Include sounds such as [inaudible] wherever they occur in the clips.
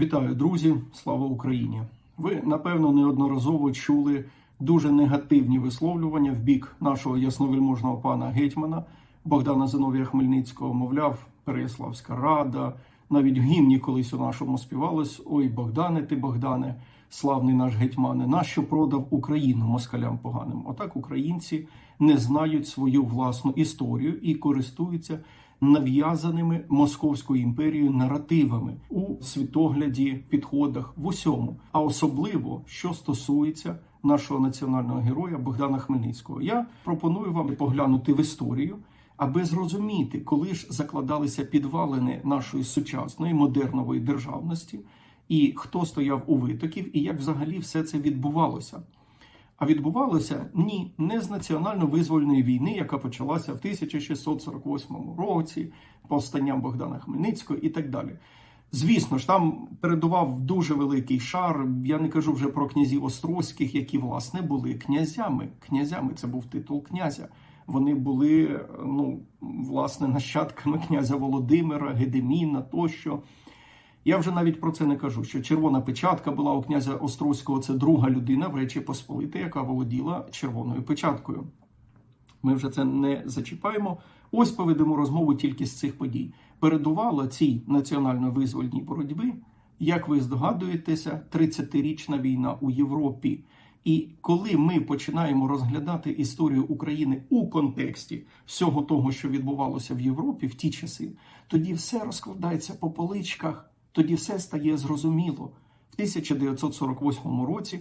Вітаю, друзі! Слава Україні! Ви напевно неодноразово чули дуже негативні висловлювання в бік нашого ясновельможного пана гетьмана Богдана Зиновія Хмельницького. Мовляв, Переяславська рада. Навіть в гімні колись у нашому співалось: Ой, Богдане, ти Богдане, славний наш гетьмане, нащо продав Україну москалям поганим? Отак українці не знають свою власну історію і користуються нав'язаними московською імперією наративами у світогляді, підходах в усьому, а особливо що стосується нашого національного героя Богдана Хмельницького. Я пропоную вам поглянути в історію. Аби зрозуміти, коли ж закладалися підвалини нашої сучасної модернової державності, і хто стояв у витоків, і як взагалі все це відбувалося. А відбувалося ні, не з національно-визвольної війни, яка почалася в 1648 році, повстанням Богдана Хмельницького і так далі. Звісно ж, там передував дуже великий шар. Я не кажу вже про князів острозьких, які власне були князями. Князями це був титул князя. Вони були ну власне нащадками князя Володимира, Гедеміна тощо. Я вже навіть про це не кажу. Що червона печатка була у князя Острозького. Це друга людина в Речі Посполити, яка володіла червоною печаткою. Ми вже це не зачіпаємо. Ось поведемо розмову тільки з цих подій. Передувала цій національно-визвольній боротьбі, як ви здогадуєтеся, 30-річна війна у Європі. І коли ми починаємо розглядати історію України у контексті всього того, що відбувалося в Європі в ті часи, тоді все розкладається по поличках, тоді все стає зрозуміло. В 1948 році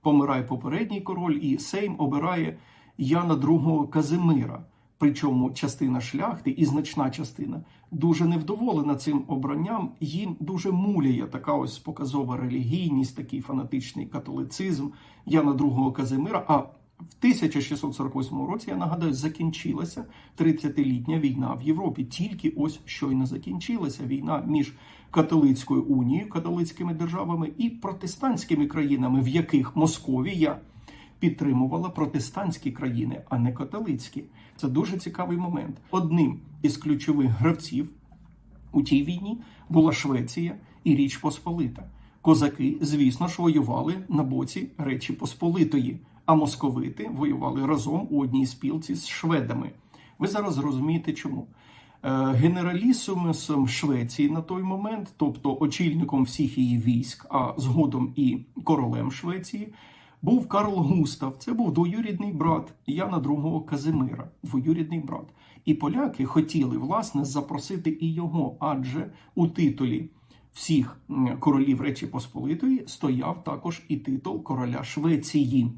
помирає попередній король, і Сейм обирає Яна II Казимира. Причому частина шляхти і значна частина дуже невдоволена цим обранням. Їм дуже муляє така ось показова релігійність, такий фанатичний католицизм Яна II Казимира. А в 1648 році я нагадаю, закінчилася 30-літня війна в Європі. Тільки ось щойно закінчилася війна між католицькою унією, католицькими державами і протестантськими країнами, в яких Московія підтримувала протестантські країни, а не католицькі. Це дуже цікавий момент. Одним із ключових гравців у тій війні була Швеція і Річ Посполита. Козаки, звісно ж, воювали на боці Речі Посполитої, а московити воювали разом у одній спілці з шведами. Ви зараз зрозумієте, чому. Е, Генералісумусом Швеції на той момент, тобто очільником всіх її військ, а згодом і королем Швеції, був Карл Густав. Це був двоюрідний брат Яна II Казимира, двоюрідний брат. І поляки хотіли власне запросити і його, адже у титулі всіх королів Речі Посполитої стояв також і титул короля Швеції.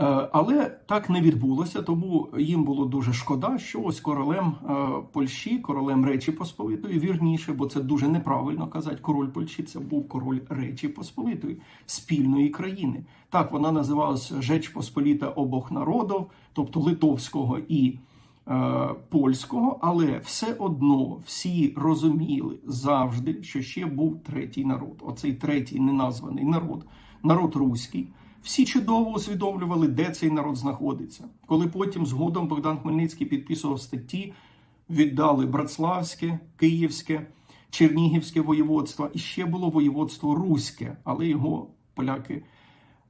Е, Але так не відбулося, тому їм було дуже шкода, що ось королем е, Польщі, королем Речі Посполитої, вірніше, бо це дуже неправильно казати. Король Польщі це був король Речі Посполитої, спільної країни. Так вона називалася Жеч Посполіта обох народів, тобто литовського і е, польського, але все одно всі розуміли завжди, що ще був третій народ. Оцей третій неназваний народ, народ руський. Всі чудово усвідомлювали, де цей народ знаходиться. Коли потім згодом Богдан Хмельницький підписував статті, віддали Братславське, Київське, Чернігівське воєводство, і ще було воєводство Руське, але його поляки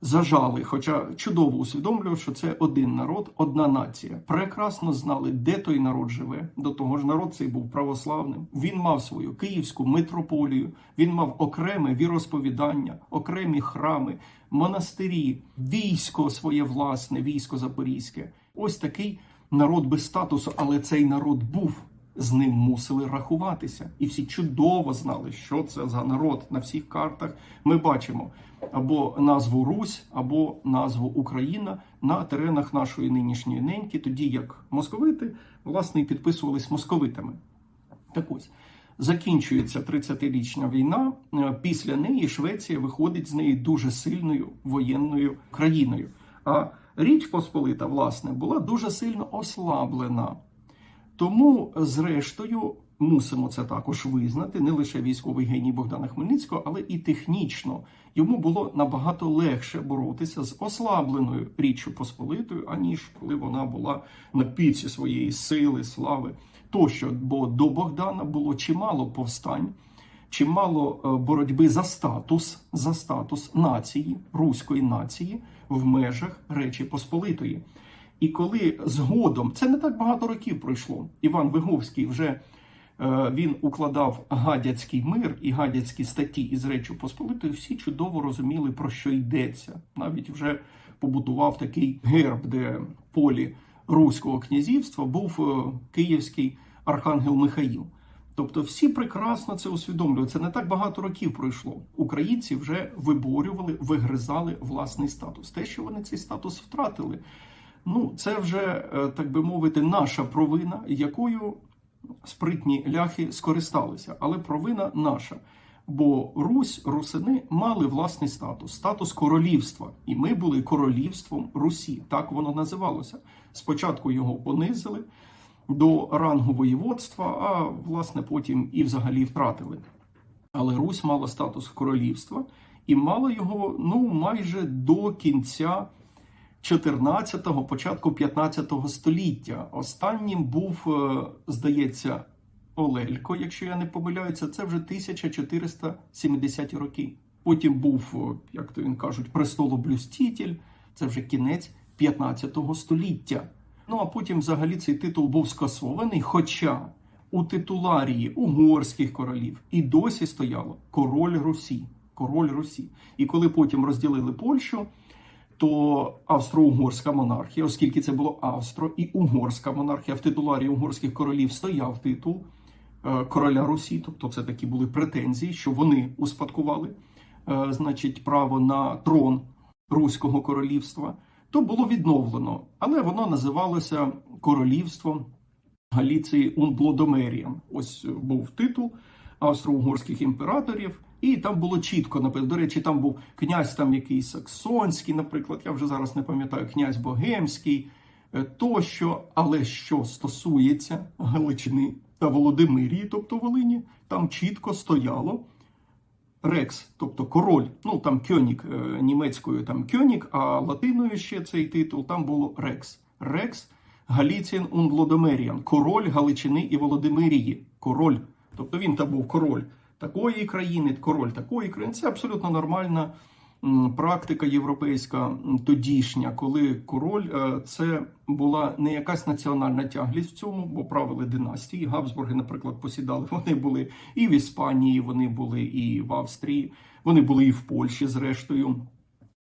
зажали. Хоча чудово усвідомлював, що це один народ, одна нація. Прекрасно знали, де той народ живе. До того ж, народ цей був православним. Він мав свою київську митрополію, він мав окреме віросповідання, окремі храми, монастирі, військо своє власне, військо запорізьке. Ось такий народ без статусу, але цей народ був. З ним мусили рахуватися, і всі чудово знали, що це за народ на всіх картах. Ми бачимо або назву Русь, або назву Україна на теренах нашої нинішньої неньки, тоді як московити власне і підписувались московитами. Так ось закінчується 30-річна війна. Е, Після неї Швеція виходить з неї дуже сильною воєнною країною. А Річ Посполита, власне, була дуже сильно ослаблена. Тому, зрештою, мусимо це також визнати не лише військовий геній Богдана Хмельницького, але і технічно йому було набагато легше боротися з ослабленою річчю Посполитою, аніж коли вона була на піці своєї сили, слави тощо. Бо до Богдана було чимало повстань. чимало е, боротьби за статус, за статус нації, руської нації в межах Речі Посполитої. І коли згодом, це не так багато років пройшло, Іван Виговський вже е, він укладав гадяцький мир і гадяцькі статті із Речі Посполитої, всі чудово розуміли, про що йдеться. Навіть вже побудував такий герб, де полі Руського князівства був е, київський архангел Михаїл. Тобто всі прекрасно це усвідомлюють. Це не так багато років пройшло. Українці вже виборювали, вигризали власний статус. Те, що вони цей статус втратили, ну це вже, е, так би мовити, наша провина, якою спритні ляхи скористалися. Але провина наша. Бо Русь, русини мали власний статус, статус королівства, і ми були королівством Русі. Так воно називалося. Спочатку його понизили до рангу воєводства, а власне потім і взагалі втратили. Але Русь мала статус королівства і мала його ну майже до кінця 14-го, початку 15-го століття. Останнім був, е, здається, Олелько, якщо я не помиляюся, це вже 1470-ті роки. Потім був, е, як то він кажуть, престолоблюститель, це вже кінець 15 століття. Ну а потім взагалі цей титул був скасований. Хоча у титуларії угорських королів і досі стояло король Русі. Король Русі. І коли потім розділили Польщу, то австро-угорська монархія, оскільки це було австро і угорська монархія, в титуларі угорських королів стояв титул е, короля Русі, тобто це такі були претензії, що вони успадкували, е, значить, право на трон Руського королівства, то було відновлено, але воно називалося королівством Галіції Унблодомеріям. Ось е, був титул австро-угорських імператорів. І там було чітко написано. До речі, там був князь там якийсь саксонський, наприклад, я вже зараз не пам'ятаю, князь Богемський е, тощо. Але що стосується Галичини та Володимирії, тобто Волині, там чітко стояло Рекс, тобто король, ну там кьонік е, німецькою там кьонік, а латиною ще цей титул там було Рекс. Рекс Галіцієн Унглодомеріан, король Галичини і Володимирії. Король. Тобто він там був король такої країни, король такої країни. Це абсолютно нормальна практика європейська тодішня, коли король е, це була не якась національна тяглість в цьому, бо правили династії. Габсбурги, наприклад, посідали. [laughs] Вони були і в Іспанії, вони були і в Австрії, вони були і в Польщі, зрештою,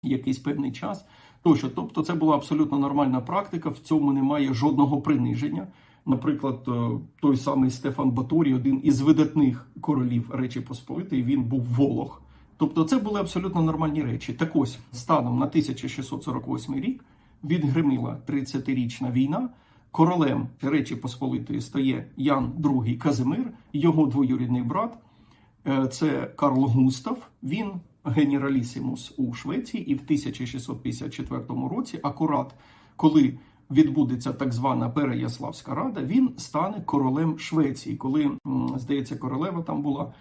якийсь певний час. Тощо, тобто, це була абсолютно нормальна практика. В цьому немає жодного приниження. Наприклад, е, той самий Стефан Баторій, один із видатних королів Речі Посполитої, він був Волох. Тобто, це були абсолютно нормальні речі. Так ось станом на 1648 рік відгримила 30-річна війна. Королем Речі Посполитої стає Ян II Казимир, його двоюрідний брат. Е, Це Карл Густав. Він генералісімус у Швеції, і в 1654 році, акурат коли відбудеться так звана Переяславська рада, він стане королем Швеції. Коли здається, королева там була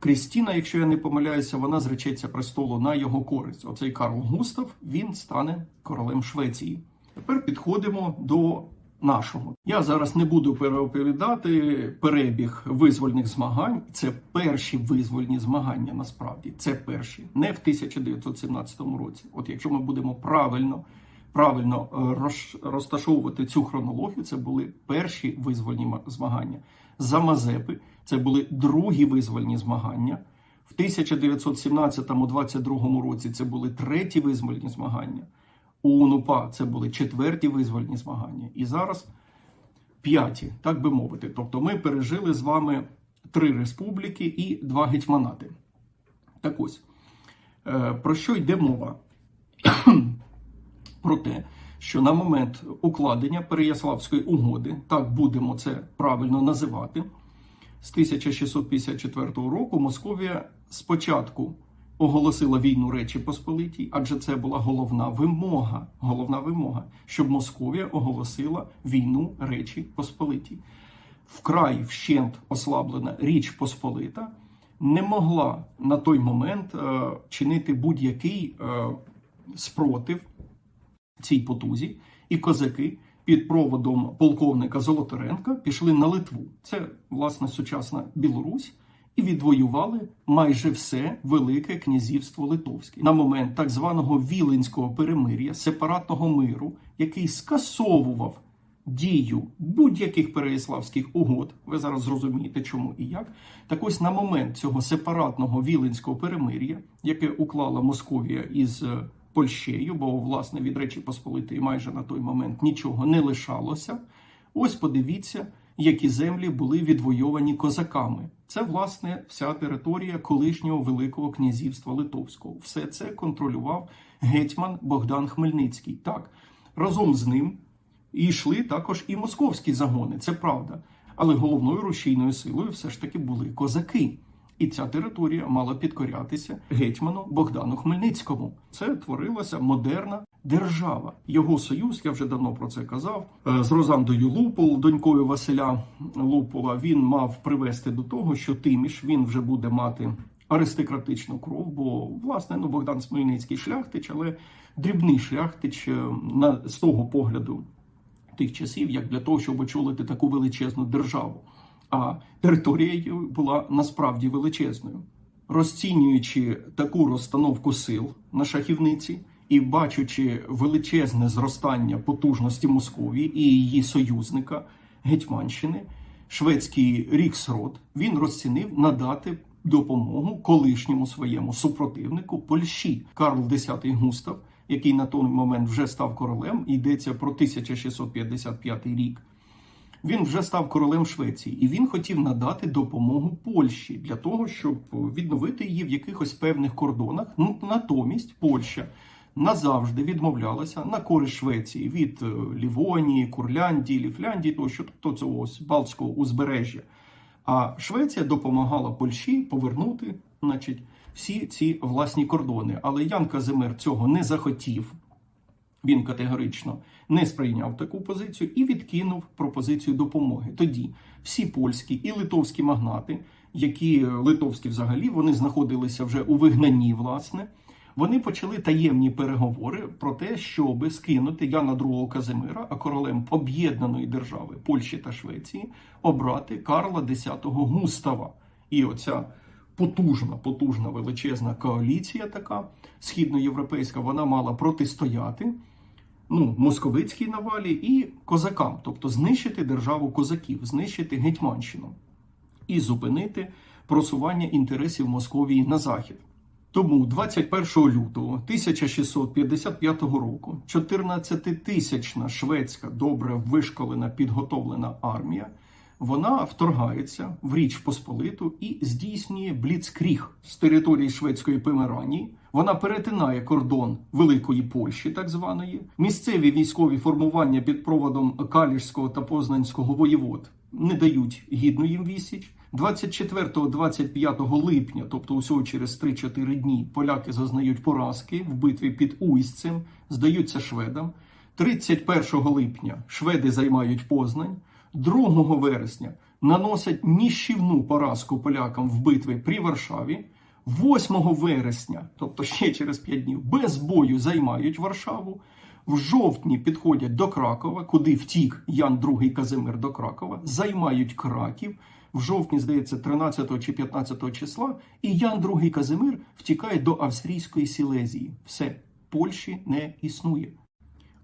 Крістіна, якщо я не помиляюся, вона зречеться престолу на його користь. Оцей Карл Густав він стане королем Швеції. Тепер підходимо до нашого. Я зараз не буду переоповідати перебіг визвольних змагань. Це перші визвольні змагання. Насправді це перші, не в 1917 році. От якщо ми будемо правильно. Правильно е, розташовувати цю хронологію, це були перші визвольні змагання. За Мазепи це були другі визвольні змагання. В 1917-22 році це були треті визвольні змагання. У УНУПА це були четверті визвольні змагання. І зараз п'яті, так би мовити. Тобто ми пережили з вами три республіки і два гетьманати. Так ось, е, про що йде мова? Про те, що на момент укладення Переяславської угоди, так будемо це правильно називати, з 1654 року Московія спочатку оголосила війну Речі Посполитій, адже це була головна вимога, головна вимога, щоб Московія оголосила війну Речі Посполитій. Вкрай вщент ослаблена Річ Посполита не могла на той момент е, чинити будь-який е, спротив цій потузі, і козаки під проводом полковника Золотаренка пішли на Литву. Це власне сучасна Білорусь. і відвоювали майже все Велике князівство Литовське на момент так званого Віленського перемир'я, сепаратного миру, який скасовував дію будь-яких переяславських угод. Ви зараз зрозумієте, чому і як. Так ось на момент цього сепаратного Віленського перемир'я, яке уклала Московія із е, Польщею, бо власне від Речі Посполитої майже на той момент нічого не лишалося. Ось подивіться, які землі були відвойовані козаками. Це власне вся територія колишнього Великого князівства Литовського. Все це контролював гетьман Богдан Хмельницький. Так, разом з ним йшли також і московські загони, це правда. Але головною рушійною силою все ж таки були козаки. І ця територія мала підкорятися гетьману Богдану Хмельницькому. Це творилася модерна держава. Його союз, я вже давно про це казав. е, З Розандою Лупол, донькою Василя Лупола, він мав привести до того, що Тиміш він вже буде мати аристократичну кров. Бо власне ну Богдан Хмельницький шляхтич, але дрібний шляхтич е, на з того погляду тих часів, як для того, щоб очолити таку величезну державу. А територія була насправді величезною. Розцінюючи таку розстановку сил на шахівниці і бачачи величезне зростання потужності Московії і її союзника Гетьманщини, шведський Ріксрод, він розцінив надати допомогу колишньому своєму супротивнику Польщі Карл X Густав, який на той момент вже став королем. Йдеться про 1655 рік. Він вже став королем Швеції, і він хотів надати допомогу Польщі для того, щоб відновити її в якихось певних кордонах. Ну натомість Польща назавжди відмовлялася на користь Швеції від е, Лівонії, Курляндії, Ліфляндії, тощо тобто цього ось Балтського узбережжя. А Швеція допомагала Польщі повернути, значить, всі ці власні кордони. Але Ян Казимир цього не захотів. Він категорично не сприйняв таку позицію і відкинув пропозицію допомоги. Тоді всі польські і литовські магнати, які литовські взагалі вони знаходилися вже у вигнанні, власне, вони почали таємні переговори про те, щоб скинути Яна II Казимира, а королем об'єднаної держави Польщі та Швеції, обрати Карла X Густава. І оця потужна, потужна величезна коаліція, така східноєвропейська, вона мала протистояти ну, московицькій навалі і козакам, тобто знищити державу козаків, знищити Гетьманщину і зупинити просування інтересів Московії на захід. Тому 21 лютого 1655 року 14-тисячна шведська добре вишколена підготовлена армія вона вторгається в Річ Посполиту і здійснює бліцкріг з території шведської Померанії. Вона перетинає кордон Великої Польщі, так званої. Місцеві військові формування під проводом Каліжського та Познанського воєвод не дають гідну їм відсіч. 24-25 липня, тобто усього через 3-4 дні, поляки зазнають поразки в битві під Уйсцем, здаються шведам. 31 липня шведи займають Познань. 2 вересня наносять ніщівну поразку полякам в битві при Варшаві. 8 вересня, тобто ще через 5 днів, без бою займають Варшаву. В жовтні підходять до Кракова, куди втік Ян II Казимир до Кракова, займають Краків. В жовтні, здається, 13 чи 15 числа, і Ян II Казимир втікає до австрійської Сілезії. Все, Польщі не існує.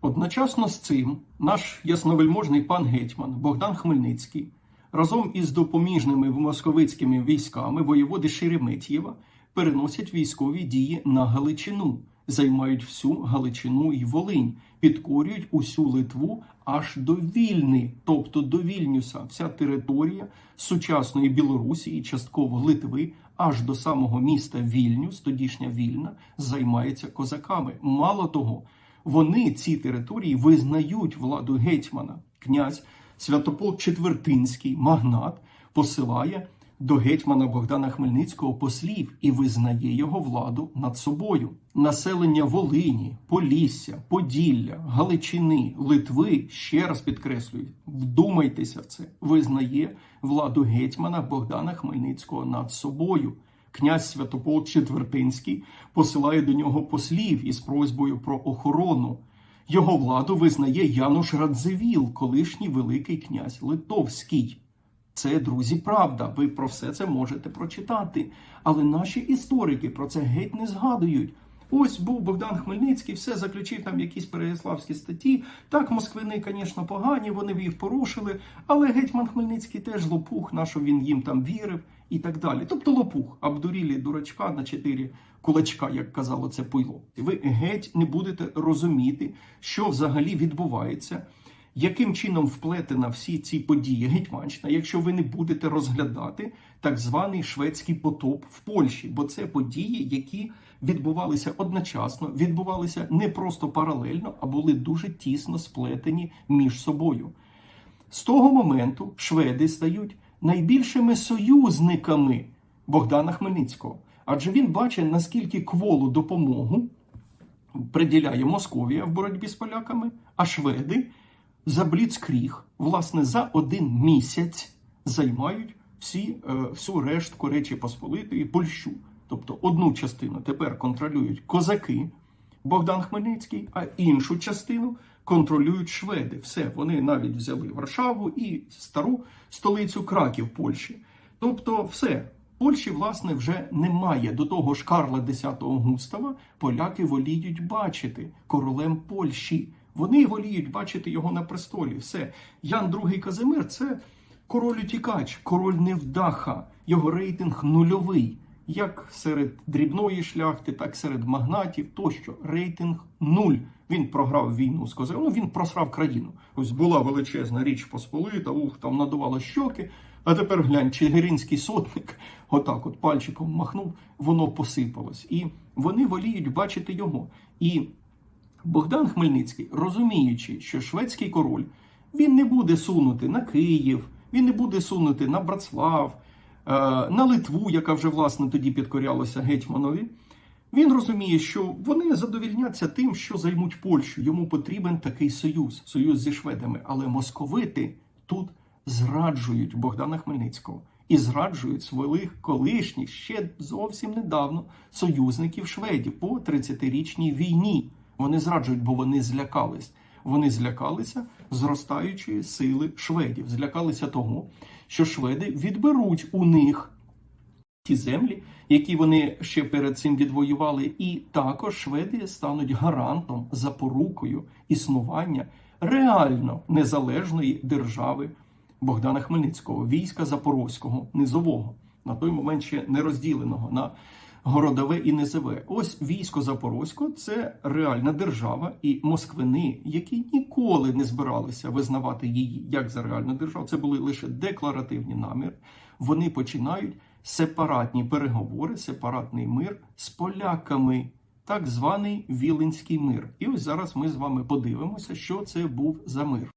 Одночасно з цим наш ясновельможний пан гетьман Богдан Хмельницький разом із допоміжними московицькими військами воєводи Шереметьєва переносять військові дії на Галичину, займають всю Галичину і Волинь, підкорюють усю Литву аж до Вільни, тобто до Вільнюса. Вся територія сучасної Білорусі і частково Литви, аж до самого міста Вільнюс, тодішня Вільна, займається козаками. Мало того. Вони ці території визнають владу гетьмана. Князь Святополк Четвертинський, магнат, посилає до гетьмана Богдана Хмельницького послів і визнає його владу над собою. Населення Волині, Полісся, Поділля, Галичини, Литви ще раз підкреслюю, вдумайтеся в це, визнає владу гетьмана Богдана Хмельницького над собою. Князь Святополк Четвертинський посилає до нього послів із просьбою про охорону. Його владу визнає Януш Радзивіл, колишній Великий князь Литовський. Це, друзі, правда. Ви про все це можете прочитати. Але наші історики про це геть не згадують. Ось був Богдан Хмельницький, все заключив там якісь переяславські статті. Так, москвини, звісно, погані, вони їх порушили, але гетьман Хмельницький теж лопух, на що він їм там вірив і так далі. Тобто лопух, обдурілі дурачка на чотири кулачка, як казало це пуйло. Ви геть не будете розуміти, що взагалі відбувається яким чином вплетена всі ці події Гетьманщина, якщо ви не будете розглядати так званий шведський потоп в Польщі, бо це події, які відбувалися одночасно, відбувалися не просто паралельно, а були дуже тісно сплетені між собою. З того моменту шведи стають найбільшими союзниками Богдана Хмельницького, адже він бачить, наскільки кволу допомогу приділяє Московія в боротьбі з поляками, а шведи за бліцкріг, власне, за один місяць займають всі, е, всю рештку Речі Посполитої Польщу. Тобто одну частину тепер контролюють козаки Богдан Хмельницький, а іншу частину контролюють шведи. Все, вони навіть взяли Варшаву і стару столицю Краків Польщі. Тобто, все. Польщі, власне, вже немає. До того ж Карла X Густава поляки воліють бачити королем Польщі. Вони воліють бачити його на престолі. Все. Ян II Казимир це король утікач, король невдаха, його рейтинг нульовий. Як серед дрібної шляхти, так серед магнатів, тощо рейтинг нуль. Він програв війну з козиром. Ну він просрав країну. Ось була величезна річ Посполита, ух, там надувало щоки. А тепер глянь, Чигиринський сотник, отак, от пальчиком махнув, воно посипалось. І вони воліють бачити його. І Богдан Хмельницький, розуміючи, що шведський король він не буде сунути на Київ, він не буде сунути на Братслав, е, на Литву, яка вже власне тоді підкорялася гетьманові. Він розуміє, що вони задовільняться тим, що займуть Польщу. Йому потрібен такий союз, союз зі шведами. Але московити тут зраджують Богдана Хмельницького і зраджують своїх колишніх ще зовсім недавно союзників шведів по 30-річній війні. Вони зраджують, бо вони злякались. Вони злякалися зростаючої сили шведів. Злякалися того, що шведи відберуть у них ті землі, які вони ще перед цим відвоювали, і також шведи стануть гарантом запорукою існування реально незалежної держави Богдана Хмельницького, війська Запорозького, низового, на той момент ще не розділеного на городове і низове. Ось військо Запорозько це реальна держава, і москвини, які ніколи не збиралися визнавати її як за реальну державу, це були лише декларативні наміри. Вони починають сепаратні переговори, сепаратний мир з поляками. Так званий Віленський мир. І ось зараз ми з вами подивимося, що це був за мир.